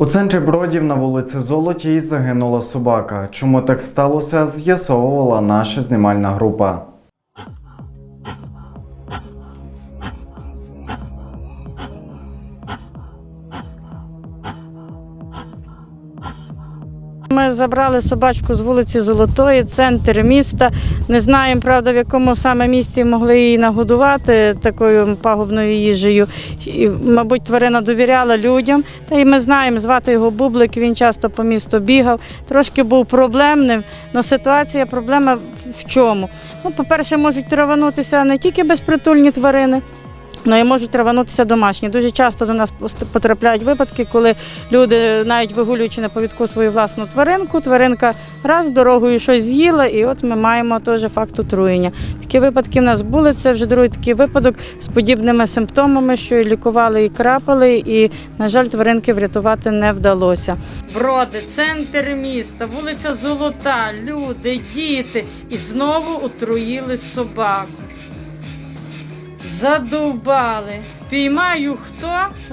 У центрі Бродів на вулиці Золотій загинула собака. Чому так сталося, з'ясовувала наша знімальна група. Ми забрали собачку з вулиці Золотої, центр міста. Не знаємо, правда, в якому саме місці могли її нагодувати такою пагубною їжею. І, мабуть, тварина довіряла людям. Та й ми знаємо, звати його Бублик. Він часто по місту бігав. Трошки був проблемним. але ситуація, проблема в чому? Ну, по-перше, можуть траванутися не тільки безпритульні тварини. Ну і можуть траванутися домашні. Дуже часто до нас потрапляють випадки, коли люди, навіть вигулюючи на повідку свою власну тваринку, тваринка раз дорогою щось з'їла, і от ми маємо теж факт отруєння. Такі випадки в нас були. Це вже другий такий випадок з подібними симптомами, що і лікували і крапали, і, на жаль, тваринки врятувати не вдалося. Броди, центр міста, вулиця Золота, люди, діти і знову отруїли собаку. Задовбали. Піймаю хто,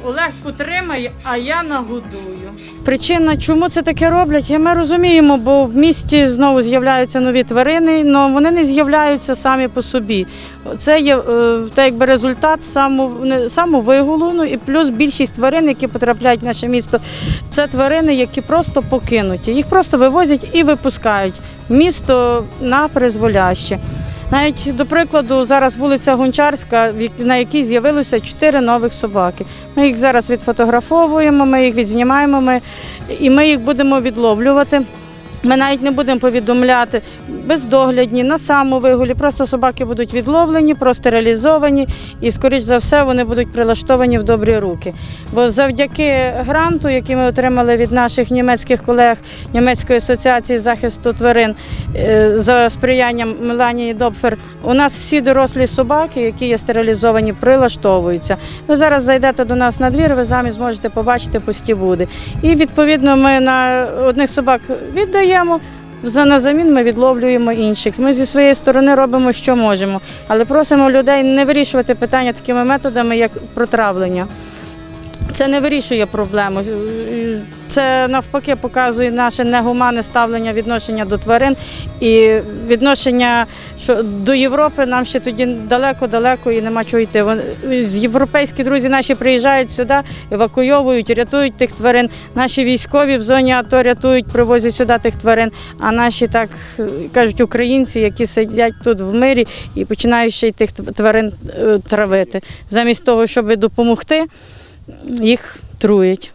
Олег потримає, а я нагодую. Причина, чому це таке роблять, ми розуміємо, бо в місті знову з'являються нові тварини, але вони не з'являються самі по собі. Це є е, так якби результат самовигулу, ну і плюс більшість тварин, які потрапляють в наше місто, це тварини, які просто покинуті. Їх просто вивозять і випускають місто на призволяще. Навіть до прикладу, зараз вулиця Гончарська, на якій з'явилося чотири нових собаки. Ми їх зараз відфотографовуємо, ми їх відзнімаємо, ми, і ми їх будемо відловлювати. Ми навіть не будемо повідомляти бездоглядні на самовигулі. Просто собаки будуть відловлені, простерилізовані, і, скоріш за все, вони будуть прилаштовані в добрі руки. Бо завдяки гранту, який ми отримали від наших німецьких колег Німецької асоціації захисту тварин е, за сприянням Меланії Допфер, у нас всі дорослі собаки, які є стерилізовані, прилаштовуються. Ви зараз зайдете до нас на двір, ви самі зможете побачити пусті буди. І відповідно ми на одних собак віддаємо. За на замін ми відловлюємо інших. Ми зі своєї сторони робимо, що можемо, але просимо людей не вирішувати питання такими методами, як протравлення. Це не вирішує проблему. Це навпаки показує наше негуманне ставлення відношення до тварин і відношення що до Європи нам ще тоді далеко-далеко і нема чого йти. З- Європейські друзі наші приїжджають сюди, евакуйовують, рятують тих тварин. Наші військові в зоні АТО рятують, привозять сюди тих тварин. А наші так кажуть українці, які сидять тут в мирі і починають ще й тих тварин е, травити. Замість того, щоб допомогти, їх труять.